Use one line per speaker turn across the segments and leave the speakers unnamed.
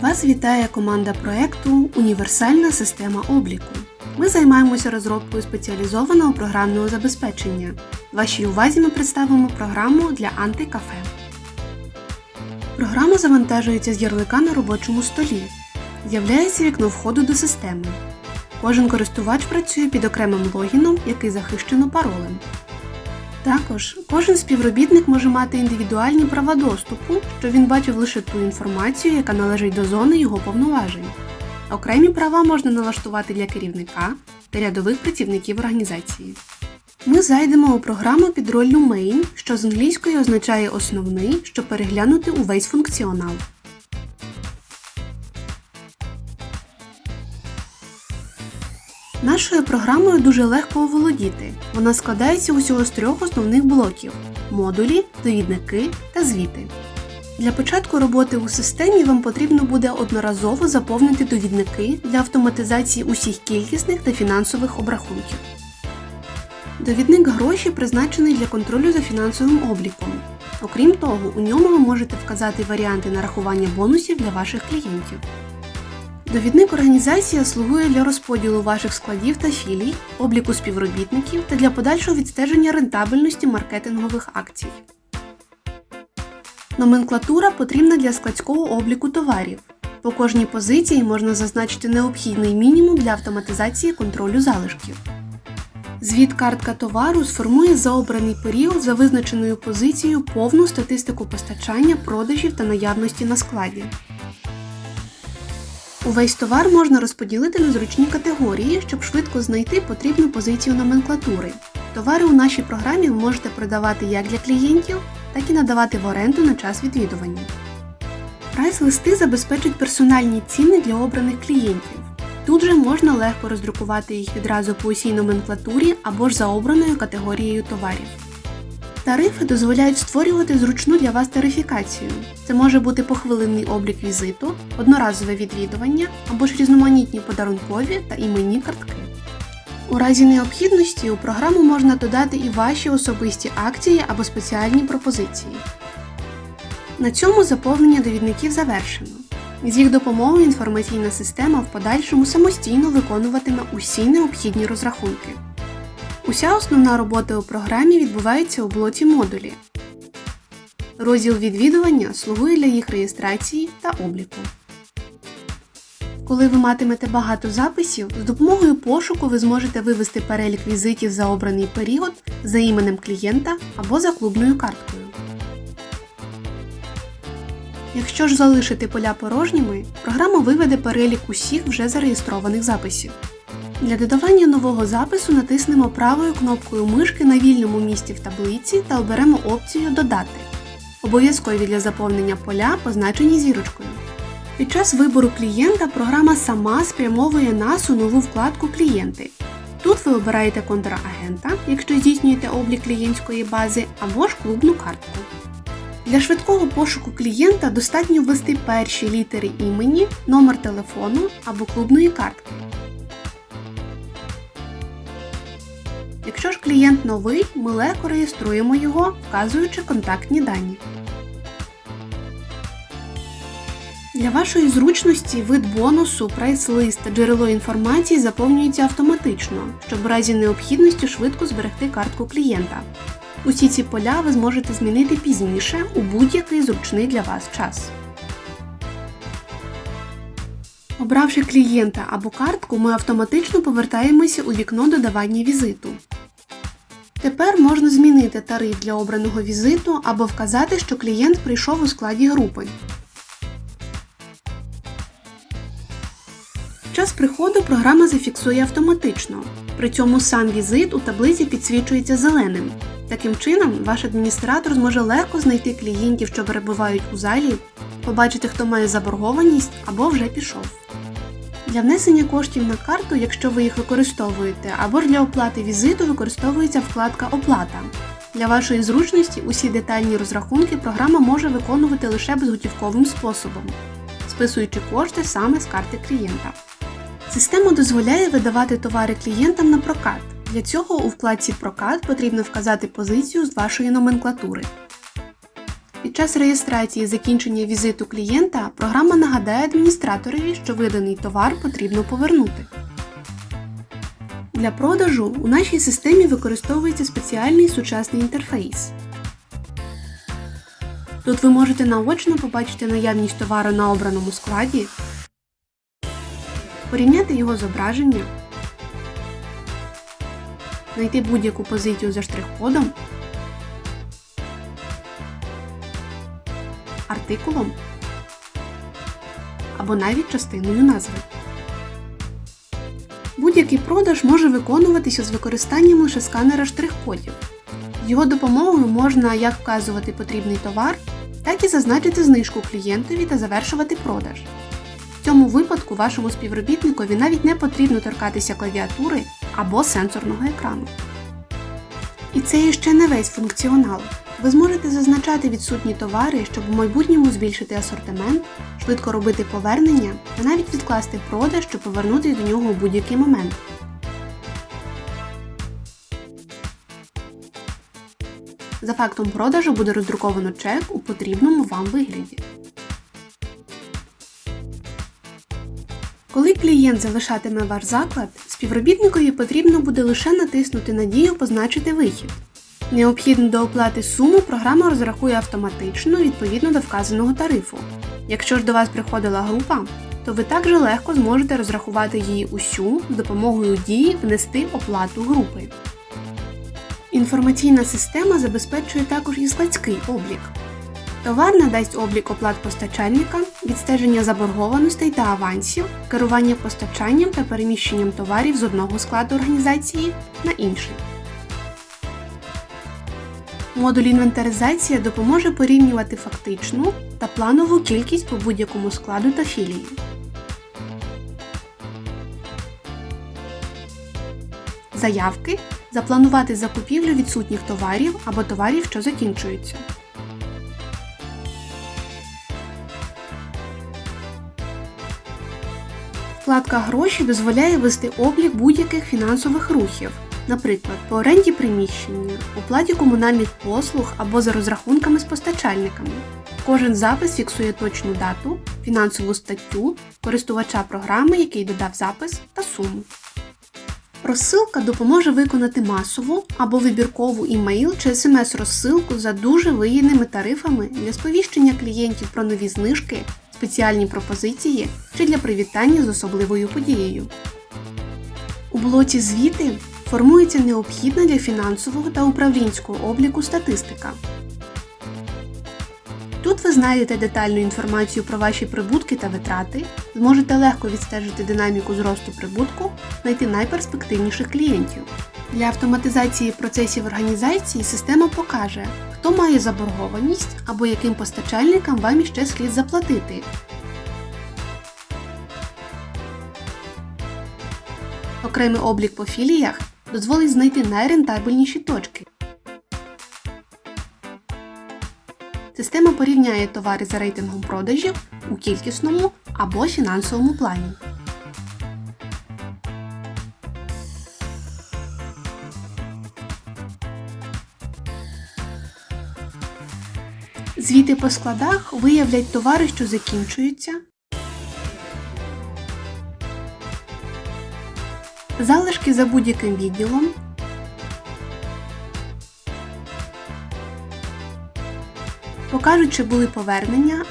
Вас вітає команда проекту Універсальна система обліку. Ми займаємося розробкою спеціалізованого програмного забезпечення. Вашій увазі ми представимо програму для антикафе. Програма завантажується з ярлика на робочому столі. З'являється вікно входу до системи. Кожен користувач працює під окремим логіном, який захищено паролем. Також кожен співробітник може мати індивідуальні права доступу, щоб він бачив лише ту інформацію, яка належить до зони його повноважень. Окремі права можна налаштувати для керівника та рядових працівників організації. Ми зайдемо у програму під роллю Main, що з англійської означає основний, щоб переглянути увесь функціонал. Нашою програмою дуже легко оволодіти. Вона складається усього з трьох основних блоків модулі, довідники та звіти. Для початку роботи у системі вам потрібно буде одноразово заповнити довідники для автоматизації усіх кількісних та фінансових обрахунків. Довідник гроші призначений для контролю за фінансовим обліком. Окрім того, у ньому ви можете вказати варіанти нарахування бонусів для ваших клієнтів. Довідник організація слугує для розподілу ваших складів та філій, обліку співробітників та для подальшого відстеження рентабельності маркетингових акцій. Номенклатура потрібна для складського обліку товарів. По кожній позиції можна зазначити необхідний мінімум для автоматизації контролю залишків. Звіт картка товару сформує за обраний період за визначеною позицією повну статистику постачання, продажів та наявності на складі. Увесь товар можна розподілити на зручні категорії, щоб швидко знайти потрібну позицію номенклатури. Товари у нашій програмі ви можете продавати як для клієнтів, так і надавати в оренду на час відвідування. Прайс-листи забезпечують персональні ціни для обраних клієнтів. Тут же можна легко роздрукувати їх відразу по усій номенклатурі або ж за обраною категорією товарів. Тарифи дозволяють створювати зручну для вас тарифікацію. Це може бути похвилинний облік візиту, одноразове відвідування або ж різноманітні подарункові та іменні картки. У разі необхідності у програму можна додати і ваші особисті акції або спеціальні пропозиції. На цьому заповнення довідників завершено. З їх допомогою інформаційна система в подальшому самостійно виконуватиме усі необхідні розрахунки. Уся основна робота у програмі відбувається у блоці модулі. Розділ відвідування слугує для їх реєстрації та обліку. Коли ви матимете багато записів, з допомогою пошуку ви зможете вивести перелік візитів за обраний період за іменем клієнта або за клубною карткою. Якщо ж залишити поля порожніми, програма виведе перелік усіх вже зареєстрованих записів. Для додавання нового запису натиснемо правою кнопкою мишки на вільному місці в таблиці та оберемо опцію Додати. Обов'язкові для заповнення поля позначені зірочкою. Під час вибору клієнта програма сама спрямовує нас у нову вкладку Клієнти. Тут ви обираєте контрагента, якщо здійснюєте облік клієнтської бази, або ж клубну картку. Для швидкого пошуку клієнта достатньо ввести перші літери імені, номер телефону або клубної картки. Якщо ж клієнт новий, ми легко реєструємо його, вказуючи контактні дані. Для вашої зручності вид бонусу, прайс-лист та джерело інформації заповнюється автоматично, щоб в разі необхідності швидко зберегти картку клієнта. Усі ці поля ви зможете змінити пізніше у будь-який зручний для вас час. Обравши клієнта або картку, ми автоматично повертаємося у вікно додавання візиту. Тепер можна змінити тариф для обраного візиту або вказати, що клієнт прийшов у складі групи. Час приходу програма зафіксує автоматично. При цьому сам візит у таблиці підсвічується зеленим. Таким чином, ваш адміністратор зможе легко знайти клієнтів, що перебувають у залі, побачити, хто має заборгованість або вже пішов. Для внесення коштів на карту, якщо ви їх використовуєте, або ж для оплати візиту використовується вкладка Оплата. Для вашої зручності усі детальні розрахунки програма може виконувати лише безготівковим способом, списуючи кошти саме з карти клієнта. Система дозволяє видавати товари клієнтам на прокат. Для цього у вкладці Прокат потрібно вказати позицію з вашої номенклатури. Під час реєстрації закінчення візиту клієнта програма нагадає адміністраторові, що виданий товар потрібно повернути. Для продажу у нашій системі використовується спеціальний сучасний інтерфейс. Тут ви можете наочно побачити наявність товару на обраному складі, порівняти його зображення, знайти будь-яку позицію за штрих-кодом, артикулом або навіть частиною назви. Будь-який продаж може виконуватися з використанням лише сканера штрих-кодів. Його допомогою можна як вказувати потрібний товар, так і зазначити знижку клієнтові та завершувати продаж. В цьому випадку вашому співробітникові навіть не потрібно торкатися клавіатури або сенсорного екрану. І це ще не весь функціонал. Ви зможете зазначати відсутні товари, щоб у майбутньому збільшити асортимент, швидко робити повернення та навіть відкласти продаж, щоб повернутися до нього у будь-який момент. За фактом продажу буде роздруковано чек у потрібному вам вигляді. Коли клієнт залишатиме ваш заклад, співробітникові потрібно буде лише натиснути на дію Позначити вихід. Необхідну до оплати суму програма розрахує автоматично відповідно до вказаного тарифу. Якщо ж до вас приходила група, то ви також легко зможете розрахувати її усю з допомогою дії внести оплату групи. Інформаційна система забезпечує також і складський облік. Товар надасть облік оплат постачальника, відстеження заборгованостей та авансів, керування постачанням та переміщенням товарів з одного складу організації на інший. Модуль інвентаризація допоможе порівнювати фактичну та планову кількість по будь-якому складу та філії. Заявки запланувати закупівлю відсутніх товарів або товарів, що закінчуються. Вкладка Гроші дозволяє вести облік будь-яких фінансових рухів, наприклад, по оренді приміщення, оплаті комунальних послуг або за розрахунками з постачальниками. Кожен запис фіксує точну дату, фінансову статтю, користувача програми, який додав запис та суму. Розсилка допоможе виконати масову або вибіркову імейл чи смс-розсилку за дуже вигідними тарифами для сповіщення клієнтів про нові знижки, спеціальні пропозиції чи для привітання з особливою подією. У блоці Звіти формується необхідна для фінансового та управлінського обліку статистика. Тут ви знайдете детальну інформацію про ваші прибутки та витрати, зможете легко відстежити динаміку зросту прибутку, знайти найперспективніших клієнтів. Для автоматизації процесів організації система покаже, хто має заборгованість або яким постачальникам вам іще слід заплатити. Окремий облік по філіях дозволить знайти найрентабельніші точки. Система порівняє товари за рейтингом продажів у кількісному або фінансовому плані. Звіти по складах виявлять товари, що закінчуються, залишки за будь-яким відділом, покажуть, чи були повернення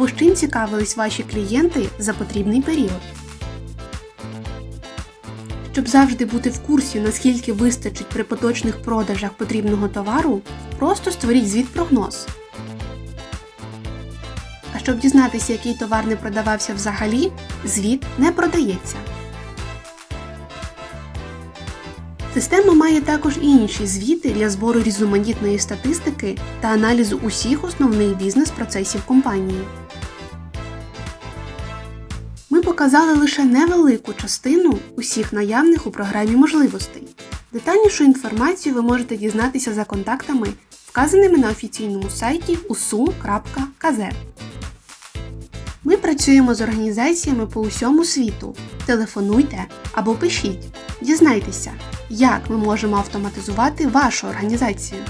або з чим цікавились ваші клієнти за потрібний період. Щоб завжди бути в курсі, наскільки вистачить при поточних продажах потрібного товару, просто створіть звіт-прогноз. А щоб дізнатися, який товар не продавався взагалі, звіт не продається. Система має також і інші звіти для збору різноманітної статистики та аналізу усіх основних бізнес-процесів компанії. Ми показали лише невелику частину усіх наявних у програмі можливостей. Детальнішу інформацію ви можете дізнатися за контактами, вказаними на офіційному сайті usu.kz. Працюємо з організаціями по усьому світу. Телефонуйте або пишіть. Дізнайтеся, Як ми можемо автоматизувати вашу організацію?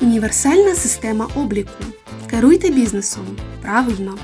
Універсальна система обліку. Керуйте бізнесом правильно.